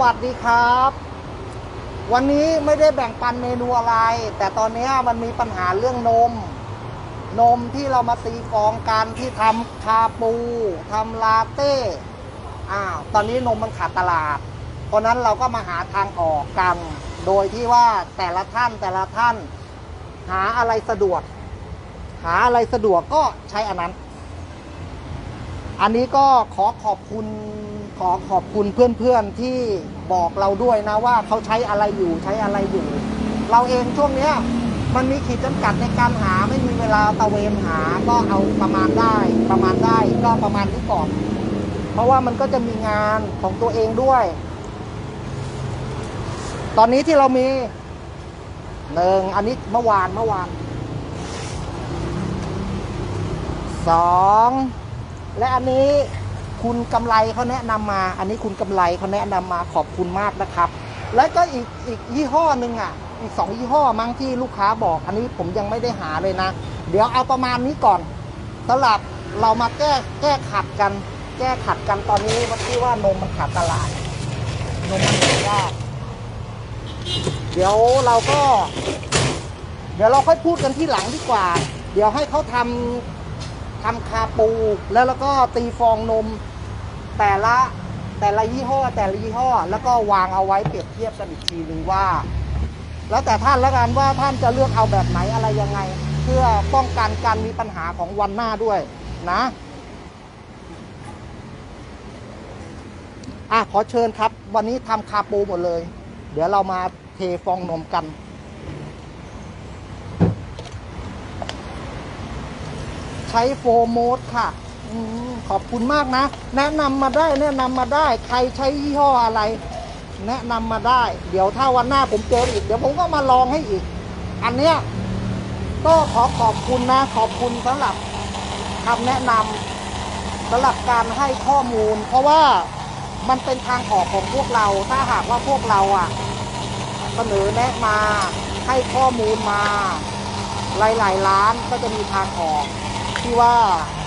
วัสดีครับ วันนี้ไม่ได้แบ่งปันเมนูอะไร แต่ตอนนี้มันมีปัญหาเรื่องนม นมที่เรามาตีฟองกันที่ทำคาปูทำลาเต้อ้าวตอนนี้นมมันขาดตลาด เพราะนั้นเราก็มาหาทางออกกัน โดยที่ว่าแต่ละท่านแต่ละท่าน หาอะไรสะดวก หาอะไรสะดวกก็ใช้อันนั้น อันนี้ก็ขอขอบคุณ ขอขอบคุณเพื่อนๆที่บอกเราด้วยนะว่าเขาใช้อะไรอยู่ใช้อะไรอยู่ เราเองช่วงเนี้ยมันมีขีดจำกัดในการหาไม่มีเวลาตะเวนหาก็เอาประมาณได้ประมาณได้ก็ประมาณนี้ก่อนเพราะว่ามันก็จะมีงานของตัวเองด้วย ตอนนี้ที่เรามีหนึ่งอันนี้เมื่อวานเมื่อวานสองและอันนี้ คุณกำไรเขาแนะนำมา อันนี้คุณกำไรเขาแนะนำมาขอบคุณมากนะครับ แล้วก็อีกอีกยี่ห้อหนึ่งอะ อีกสองยี่ห้อมั้งที่ลูกค้าบอก อันนี้ผมยังไม่ได้หาเลยนะ เดี๋ยวเอาประมาณนี้ก่อนสำหรับเรามาแก้แก้ขัดกัน แก้ขัดกันตอนนี้ว่าที่ว่านมมันขาดตลาด นมมันหายากเดี๋ยวเราก็ เดี๋ยวเราค่อยพูดกันที่หลังดีกว่า เดี๋ยวให้เขาทำทำคาปูแล้วแล้วก็ตีฟองนม แต่ละแต่ละยี่ห้อแต่ละยี่ห้อ แล้วก็วางเอาไว้เปรียบเทียบกันอีกทีหนึ่งว่า แล้วแต่ท่านล้วกันว่าท่านจะเลือกเอาแบบไหนอะไรยังไง เพื่อป้องกันการมีปัญหาของวันหน้าด้วยนะอะขอเชิญครับ วันนี้ทำคาปูหมดเลย เดี๋ยวเรามาเทฟองนมกันใช้โฟร์โมดค่ะ ขอบคุณมากนะ แนะนำมาได้แนะนำมาได้ ใครใช้ยี่ห้ออะไร แนะนำมาได้ เดี๋ยวถ้าวันหน้าผมเจออีก เดี๋ยวผมก็มาลองให้อีก อันเนี้ยก็ขอขอบคุณนะ ขอบคุณสำหรับคำแนะนำสำหรับการให้ข้อมูล เพราะว่ามันเป็นทางออกของพวกเราถ้าหากว่าพวกเราอะเสนอแนะมาให้ข้อมูลมา หลายๆร้านก็จะมีทางออก ที่ว่า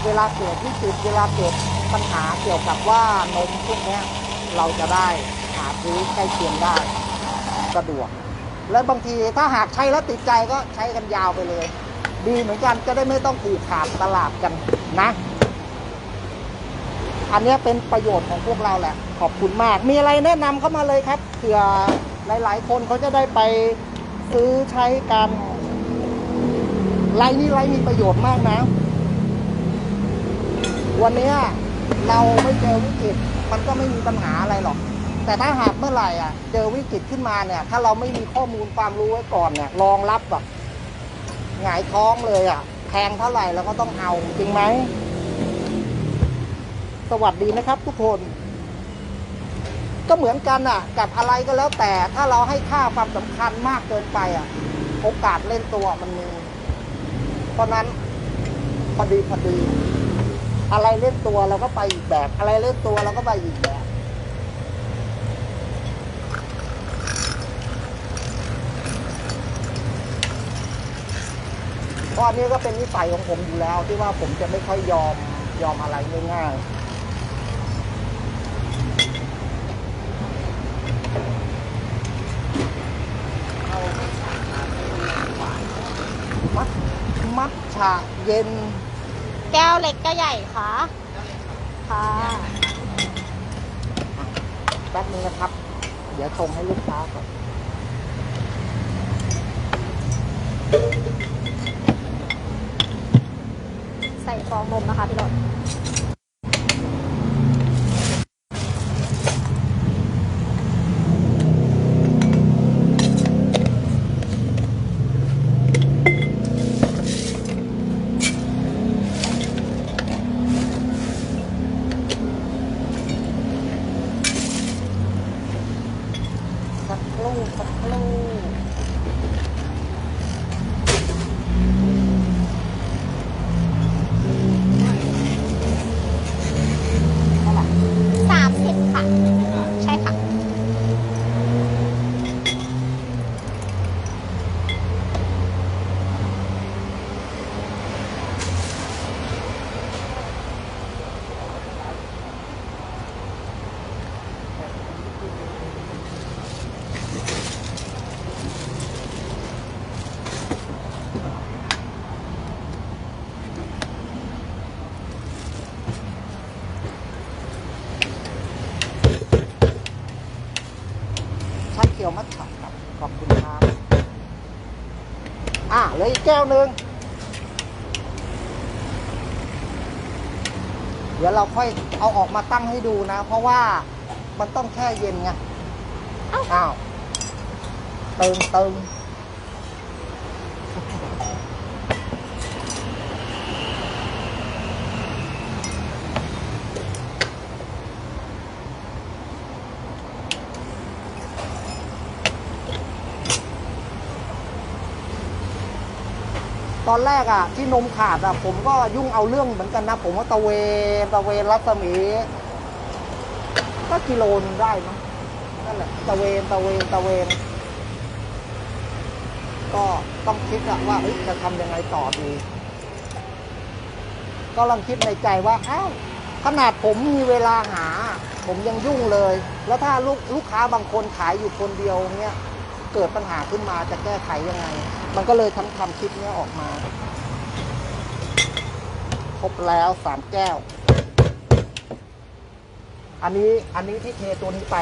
เวลาเกิดวิกฤตเวลาเกิดปัญหาเกี่ยวกับว่านมพวกเนี้ยเราจะได้หาซื้อใกล้เคียงได้สะดวก และบางทีถ้าหากใช้แล้วติดใจก็ใช้กันยาวไปเลย ดีเหมือนกันจะได้ไม่ต้องผูกขาดตลาดกันนะ อันนี้เป็นประโยชน์ของพวกเราแหละ ขอบคุณมาก มีอะไรแนะนำเข้ามาเลยครับเผื่อหลาย ๆ คนเขาจะได้ไปซื้อใช้กันไลน์นี้ไลน์มีประโยชน์มากนะ วันนี้เราไม่เจอวิกฤตมันก็ไม่มีปัญหาอะไรหรอก แต่ถ้าหากเมื่อไหร่อะ เจอวิกฤตขึ้นมาเนี่ย ถ้าเราไม่มีข้อมูลความรู้ไว้ก่อนเนี่ยรองรับแบบหงายท้องเลยอะแพงเท่าไหร่เราก็ต้องเอาจริงไหม สวัสดีนะครับทุกคน ก็เหมือนกันอะ กับอะไรก็แล้วแต่ถ้าเราให้ค่าความสำคัญมากเกินไปอะ โอกาสเล่นตัวมันมีเพราะนั้นพอดีพอดี อะไรเล่นตัวเราก็ไปอีกแบบ อะไรเล่นตัวเราก็ไปอีกแบบเพราะอันนี้ก็เป็นนิสัยของผมอยู่แล้ว ที่ว่าผมจะไม่ค่อยยอมยอมอะไรง่ายๆมัดมัดฉะเย็น แก้วเล็กก็ใหญ่ค่ะค่ะแป๊บนึงนะครับ เดี๋ยวชงให้ลูกค้าก่อนใส่ฟองนมนะคะพี่รถ สักครู่สักครู่เท่าไหร่ สามสิบค่ะ ใช่ค่ะ เตี๋ยวมัทฉะครับ ขอบคุณครับ อะเหลืออีก แก้วหนึ่งเดี๋ยวเราค่อยเอาออกมาตั้งให้ดูนะ เพราะว่ามันต้องแช่เย็นไง อ้าวเติมเติม อนแรกอะที่นมขาดอะ ผมก็ยุ่งเอาเรื่องเหมือนกันนะ ผมว่าตะเวนตะเวนรัศมีก็กิโลนึงได้มั้งนั่นแหละตะเวนตะเวนตะเวน ก็ต้องคิดอะว่าจะทำยังไงต่อดี ก็ลองคิดในใจว่าอ้าวขนาดผมมีเวลาหา ผมยังยุ่งเลย แล้วถ้าลูกลูกค้าบางคนขายอยู่คนเดียวเนี้ย เกิดปัญหาขึ้นมาจะแก้ไขยังไง มันก็เลยทำทำคลิปนี้ออกมา ครบแล้วสามแก้ว อันนี้อันนี้ที่เทตัวนี้ไป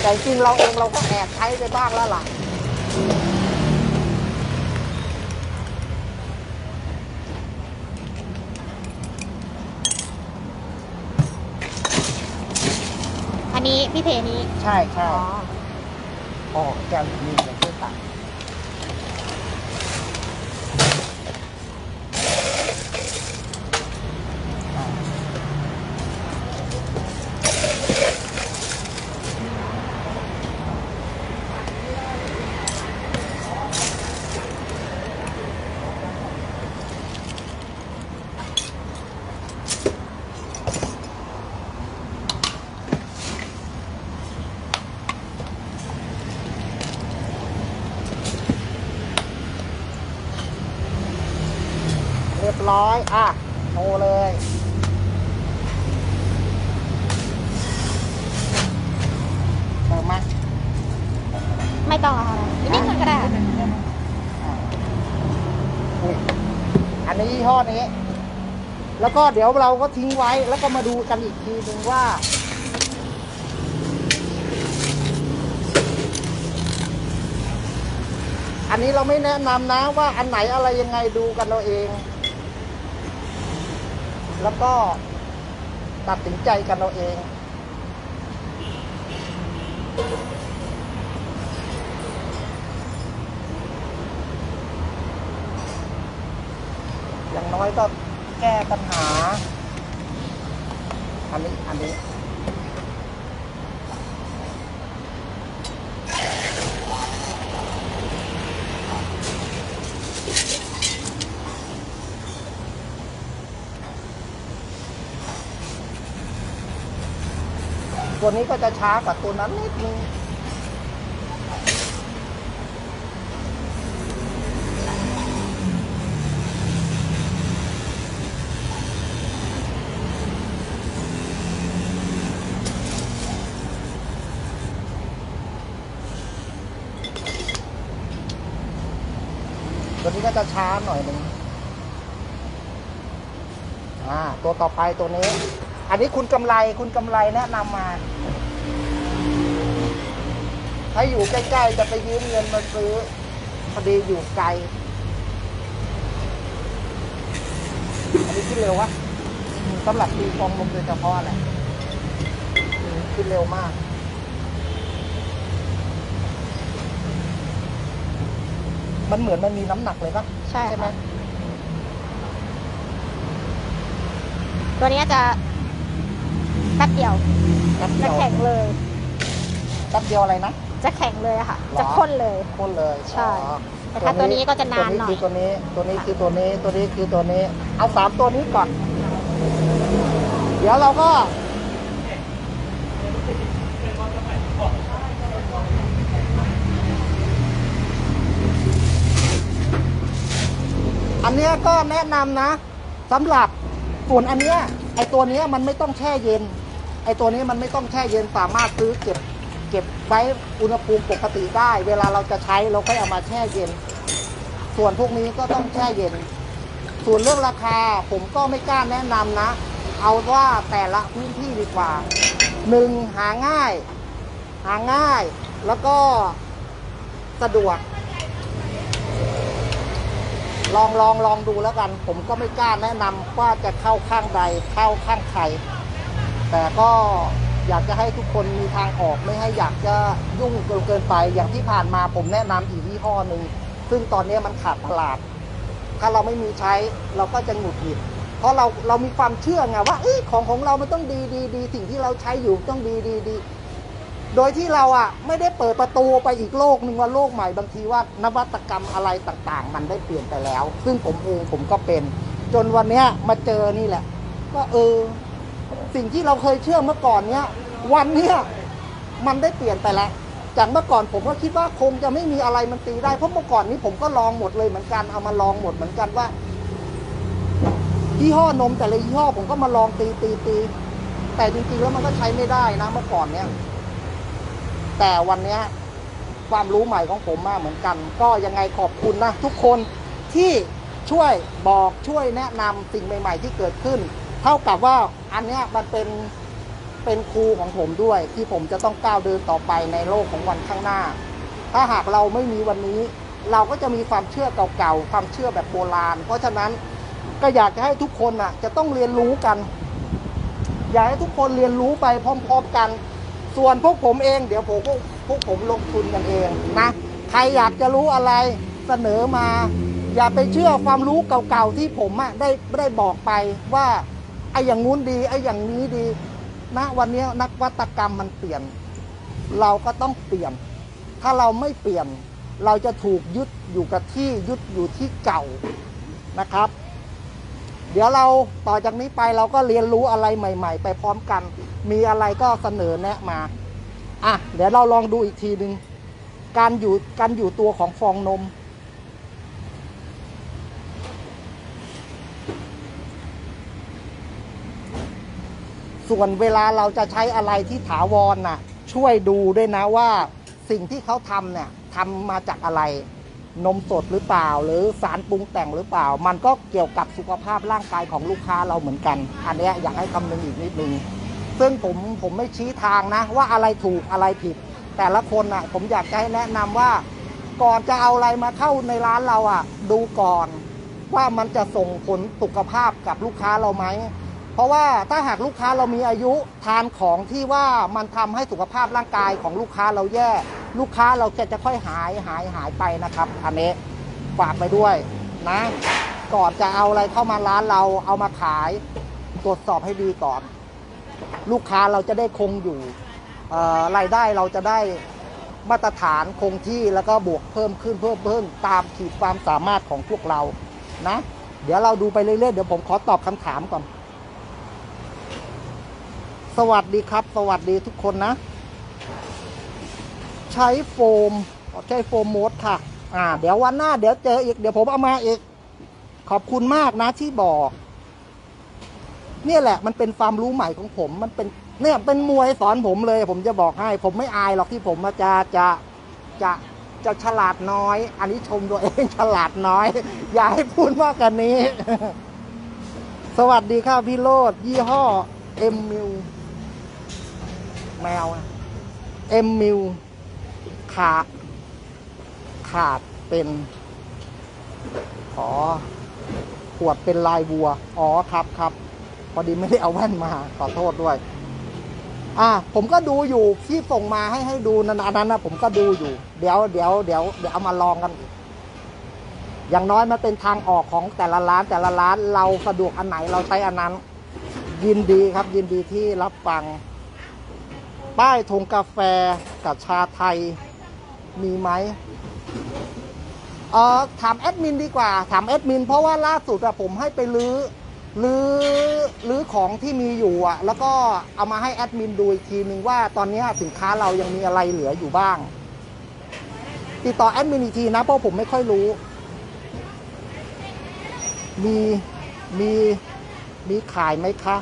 แต่จริงเราเองเราก็แอบใช้ไปบ้างแล้วล่ะ นนี้พี่เทนี้ ใช่ใช่อ๋ออ๋อแก้วนี้เลยช่วยตัด รียบร้อย อะโทรเลย เติมไหมไม่ต้องอะค่ะอีกนิดนึงก็ได้ค่ะอ่านี่อันนี้ยี่ห้อนี้ แล้วก็เดี๋ยวเราก็ทิ้งไว้ แล้วก็มาดูกันอีกทีหนึ่งว่า อันนี้เราไม่แนะนำนะว่าอันไหนอะไรยังไงดูกันเราเอง แล้วก็ตัดสินใจกันเราเอง อย่างน้อยก็แก้ปัญหา อันนี้ อันนี้ ตัวนี้ก็จะช้ากว่าตัวนั้นนิดนึงตัวนี้ก็จะช้าหน่อยหนึ่งอ่า ตัวต่อไปตัวนี้ อันนี้คุณกำไรคุณกำไรแนะนำมา ถ้าอยู่ใกล้ๆจะไปยืมเงินมาซื้อพอดีอยู่ไกล อันนี้ขึ้นเร็ววะอืมสำหรับตีฟองลมโดยเฉพาะแหละอืมขึ้นเร็วมากมันเหมือนมันมีน้ำหนักเลยปะใช่ใช่ไหมค่ะตัวนี้จะ แป๊บเดียว แป๊บเดีจะยวแข็งเลย แป๊บเดียวอะไรนะ จะแข็งเลยอะค่ะ หรอ จะข้นเลย พ่นเลยใช่อ๋อแต่ถ้าตัวนี้ก็จะนานหน่อย ตัวนี้คือตัวนี้ ตัวนี้คือตัวนี้ ตัวนี้คือตัวนี้ เอาสามตัวนี้ก่อน เดี๋ยวเราก็อันเนี้ยก็แนะนำนะสำหรับส่วนอันเนี้ยไอตัวเนี้ยมันไม่ต้องแช่เย็น ไอตัวนี้มันไม่ต้องแช่เย็นสามารถซื้อเก็บเก็บไว้อุณหภูมิปกติได้ เวลาเราจะใช้เราค่อยเอามาแช่เย็น ส่วนพวกนี้ก็ต้องแช่เย็น ส่วนเรื่องราคาผมก็ไม่กล้าแนะนำนะ เอาว่าแต่ละพื้นที่ดีกว่าหนึ่งหาง่าย หาง่าย แล้วก็สะดวก ลองลองลองดูแล้วกัน ผมก็ไม่กล้าแนะนำว่าจะเข้าข้างใดเข้าข้างใคร แต่ก็อยากจะให้ทุกคนมีทางออกไม่ให้อยากจะยุ่งจนเกินไปอย่างที่ผ่านมาผมแนะนำอีกยี่ห้อหนึ่งซึ่งตอนนี้มันขาดตลาด ถ้าเราไม่มีใช้เราก็จะหงุดหงิด เพราะเราเรามีความเชื่อไงว่าเอ้ยของของเรามันต้องดีดีดีสิ่งที่เราใช้อยู่ต้องดีดีดีโดยที่เราอะไม่ได้เปิดประตูไปอีกโลกหนึ่งว่าโลกใหม่บางทีว่านวัตกรรมอะไรต่างๆ มันได้เปลี่ยนไปแล้ว ซึ่งผมเองผมก็เป็น จนวันเนี้ยมาเจอนี่แหละว่าเออ สิ่งที่เราเคยเชื่อเมื่อก่อนเนี้ยวันเนี้ยมันได้เปลี่ยนไปแล้วจากเมื่อก่อนผมก็คิดว่าคงจะไม่มีอะไรมันตีได้เพราะเมื่อก่อนนี้ผมก็ลองหมดเลยเหมือนกันเอามาลองหมดเหมือนกันว่ายี่ห้อนมแต่ละยี่ห้อผมก็มาลองตีตีตีแต่จริงๆแล้วมันก็ใช้ไม่ได้นะเมื่อก่อนเนี้ยแต่วันเนี้ยความรู้ใหม่ของผมมากเหมือนกัน ก็ยังไงขอบคุณนะทุกคนที่ช่วยบอกช่วยแนะนำสิ่งใหม่ ๆ ที่เกิดขึ้น เท่ากับว่าอันเนี้ยมันเป็นเป็นครูของผมด้วย ที่ผมจะต้องก้าวเดินต่อไปในโลกของวันข้างหน้า ถ้าหากเราไม่มีวันนี้ เราก็จะมีความเชื่อเก่าๆความเชื่อแบบโบราณ เพราะฉะนั้นก็อยากจะให้ทุกคนอะ จะต้องเรียนรู้กัน อยากให้ทุกคนเรียนรู้ไปพร้อม ๆกัน ส่วนพวกผมเองเดี๋ยวผมพวกพวกผมลงทุนกันเองนะใครอยากจะรู้อะไรเสนอมา อย่าไปเชื่อความรู้เก่าๆที่ผมอะได้ได้บอกไปว่า ไอ้อย่างงู้นดี ไอ้อย่างนี้ดีนะวันนี้นักวัตกรรมมันเปลี่ยน เราก็ต้องเปลี่ยน ถ้าเราไม่เปลี่ยน เราจะถูกยึดอยู่กับที่ยึดอยู่ที่เก่านะครับ เดี๋ยวเราต่อจากนี้ไปเราก็เรียนรู้อะไรใหม่ ๆ ไปพร้อมกัน มีอะไรก็เสนอแนะมาอะเดี๋ยวเราลองดูอีกทีหนึ่งการอยู่การอยู่ตัวของฟองนม ส่วนเวลาเราจะใช้อะไรที่ถาวรน่ะช่วยดูด้วยนะว่าสิ่งที่เขาทำเนี่ยทำมาจากอะไร นมสดหรือเปล่า หรือสารปรุงแต่งหรือเปล่า มันก็เกี่ยวกับสุขภาพร่างกายของลูกค้าเราเหมือนกัน อันนี้อยากให้คำนึงอีกนิดนึงซึ่งผมผมไม่ชี้ทางนะ ว่าอะไรถูกอะไรผิด แต่ละคนอะผมอยากจะให้แนะนำว่า ก่อนจะเอาอะไรมาเข้าในร้านเราอะ ดูก่อน ว่ามันจะส่งผลสุขภาพกับลูกค้าเราไหม เพราะว่าถ้าหากลูกค้าเรามีอายุทานของที่ว่ามันทำให้สุขภาพร่างกายของลูกค้าเราแย่ ลูกค้าเราจะจะค่อยหายหายหายไปนะครับ อันนี้ฝากไปด้วยนะ ก่อนจะเอาอะไรเข้ามาร้านเราเอามาขายตรวจสอบให้ดีก่อน ลูกค้าเราจะได้คงอยู่รายได้เราจะได้มาตรฐานคงที่แล้วก็บวกเพิ่มขึ้นเพิ่มเพิ่มตามขีดความสามารถของพวกเรานะ เดี๋ยวเราดูไปเรื่อยๆเดี๋ยวผมขอตอบคำถามก่อน สวัสดีครับ สวัสดีทุกคนนะ ใช้โฟม ใช้โฟมโมดค่ะ อ่า เดี๋ยววันหน้า เดี๋ยวเจออีก เดี๋ยวผมเอามาอีก ขอบคุณมากนะที่บอก เนี่ยแหละ มันเป็นความรู้ใหม่ของผม มันเป็นเนี่ยเป็นมวยสอนผมเลย ผมจะบอกให้ ผมไม่อายหรอกที่ผมมาจะจะจะจะฉลาดน้อย อันนี้ชมตัวเองฉลาดน้อย อย่าให้พูดมากกันนี้ สวัสดีครับพี่โรดยี่ห้อเอ็มมิว แมวเอ็มมิวขาด ขาดเป็นอ๋อขวดเป็นลายวัว อ๋อครับครับ พอดีไม่ได้เอาแว่นมา ขอโทษด้วย อ่า ผมก็ดูอยู่ที่ส่งมาให้ให้ดูนันอันนั้นนะผมก็ดูอยู่ เดี๋ยวเดี๋ยวเดี๋ยวเดี๋ยวเอามาลองกันอีกอย่างน้อยมันเป็นทางออกของแต่ละร้านแต่ละร้านเราสะดวกอันไหนเราใช้อันนั้น ยินดีครับยินดีที่รับฟัง ป้ายธงกาแฟกับชาไทยมีไหมเออถามแอดมินดีกว่า ถามแอดมิน เพราะว่าล่าสุดอะผมให้ไปรื้อรื้อรื้อของที่มีอยู่อะแล้วก็เอามาให้แอดมินดูอีกทีนึงว่าตอนนี้สินค้าเรายังมีอะไรเหลืออยู่บ้าง ติดต่อแอดมินอีกทีนะ เพราะผมไม่ค่อยรู้ มีมีมีขายไหมคะ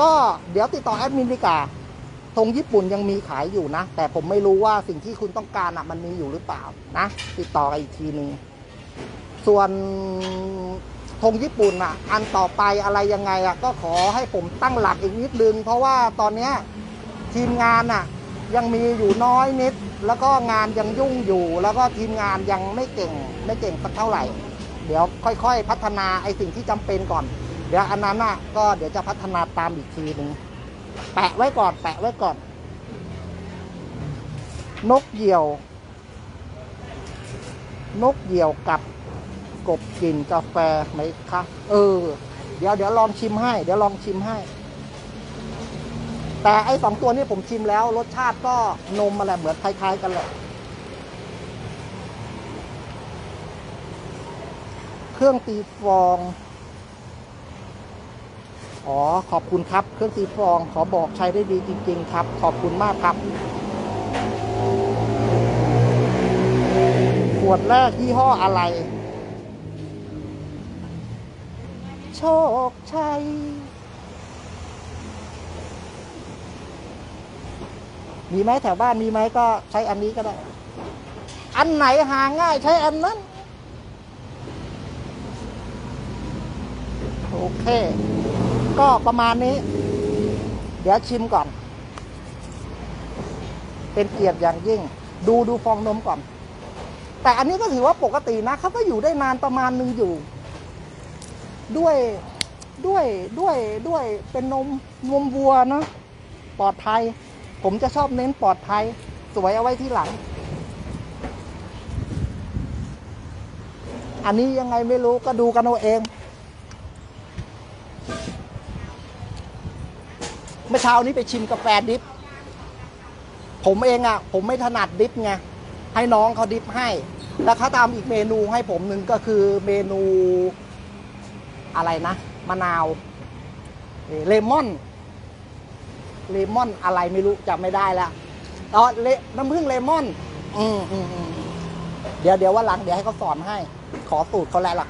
ก็เดี๋ยวติดต่อแอดมินดีกว่าธงญี่ปุ่นยังมีขายอยู่นะ แต่ผมไม่รู้ว่าสิ่งที่คุณต้องการอะมันมีอยู่หรือเปล่านะ ติดต่อกันอีกทีหนึ่งส่วนธงญี่ปุ่นอะ อันต่อไปอะไรยังไงอะก็ขอให้ผมตั้งหลักอีกนิดนึง เพราะว่าตอนเนี้ยทีมงานอะ ยังมีอยู่น้อยนิด แล้วก็งานยังยุ่งอยู่ แล้วก็ทีมงานยังไม่เก่ง ไม่เก่งสักเท่าไหร่ เดี๋ยวค่อย ๆ พัฒนาไอ้สิ่งที่จำเป็นก่อน เดี๋ยวอันนั้นอะก็เดี๋ยวจะพัฒนาตามอีกทีหนึ่งแปะไว้ก่อน แปะไว้ก่อน นกเหยี่ยว นกเหยี่ยวกับกบกลิ่นกาแฟไหมคะเออ เดี๋ยวเดี๋ยวลองชิมให้ เดี๋ยวลองชิมให้ แต่ไอ้สองตัวนี้ผมชิมแล้ว รสชาติก็นมอะไรเหมือนคล้ายๆกันแหละเครื่องตีฟอง อ๋อขอบคุณครับ เครื่องตีฟองขอบอกใช้ได้ดีจริง ๆ ครับ ขอบคุณมากครับ ขวดแรกยี่ห้ออะไร โชคชัย มีไหมแถวบ้านมีไหมก็ใช้อันนี้ก็ได้ อันไหนหาง่ายใช้อันนั้น โอเค ก็ประมาณนี้ เดี๋ยวชิมก่อน เป็นเกียรติอย่างยิ่ง ดูดูฟองนมก่อน แต่อันนี้ก็ถือว่าปกตินะเขาก็อยู่ได้นานประมาณนึงอยู่ ด้วยด้วยด้วยด้วยเป็นนมนมวัวเนอะปลอดภัย ผมจะชอบเน้นปลอดภัย สวยเอาไว้ที่หลัง อันนี้ยังไงไม่รู้ก็ดูกันเอาเอง มื่อเช้านี้ไปชิมกาแฟดิฟผมเองอะ่ะ ผมไม่ถนัดดิฟไงให้น้องเขาดิฟให้ แล้วเขาทำอีกเมนูให้ผมหนึ่งก็คือเมนูอะไรนะมะนาวเลมอนเลมอนอะไรไม่รู้จำไม่ได้แล้วอ๋อเลน้ำผึ้งเลมอน อืมอืมอืมเดี๋ยวเดี๋ยวว่าหลังเดี๋ยวให้เขาสอนให้ ขอสูตรเขาแล้วล่ะ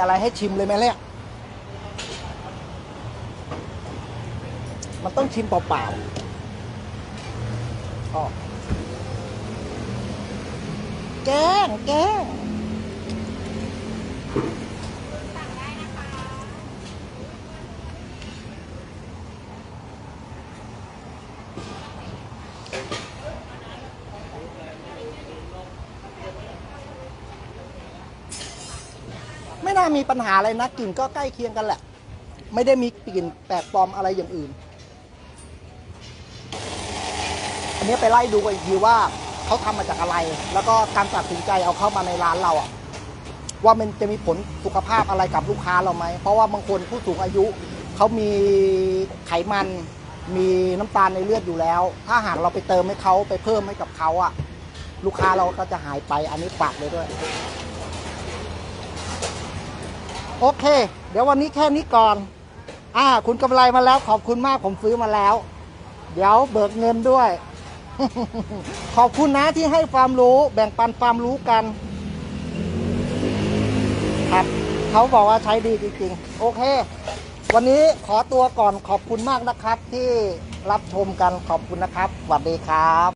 อะไรให้ชิมเลยไหมเนี่ยมันต้องชิมเปล่าๆอ๋อแกงแกงไมีปัญหาอะไรนะกลิ่นก็ใกล้เคียงกันแหละ ไม่ได้มีกลิ่นแปลกปลอมอะไรอย่างอื่น อันนี้ไปไล่ดูกันอีกทีว่าเขาทำมาจากอะไร แล้วก็การตัดสินใจเอาเข้ามาในร้านเราอะว่ามันจะมีผลสุขภาพอะไรกับลูกค้าเราไหม เพราะว่าบางคนผู้สูงอายุเขามีไขมัน มีน้ำตาลในเลือดอยู่แล้ว ถ้าหากเราไปเติมให้เขาไปเพิ่มให้กับเขาอะลูกค้าเราก็จะหายไป อันนี้ฝากเลยด้วย โอเค เดี๋ยววันนี้แค่นี้ก่อน อ่า คุณกำไรมาแล้วขอบคุณมากผมซื้อมาแล้ว เดี๋ยวเบิกเงินด้วย ขอบคุณนะที่ให้ความรู้แบ่งปันความรู้กัน ครับเขาบอกว่าใช้ดีจริงๆ โอเค วันนี้ขอตัวก่อนขอบคุณมากนะครับ ที่รับชมกันขอบคุณนะครับสวัสดีครับ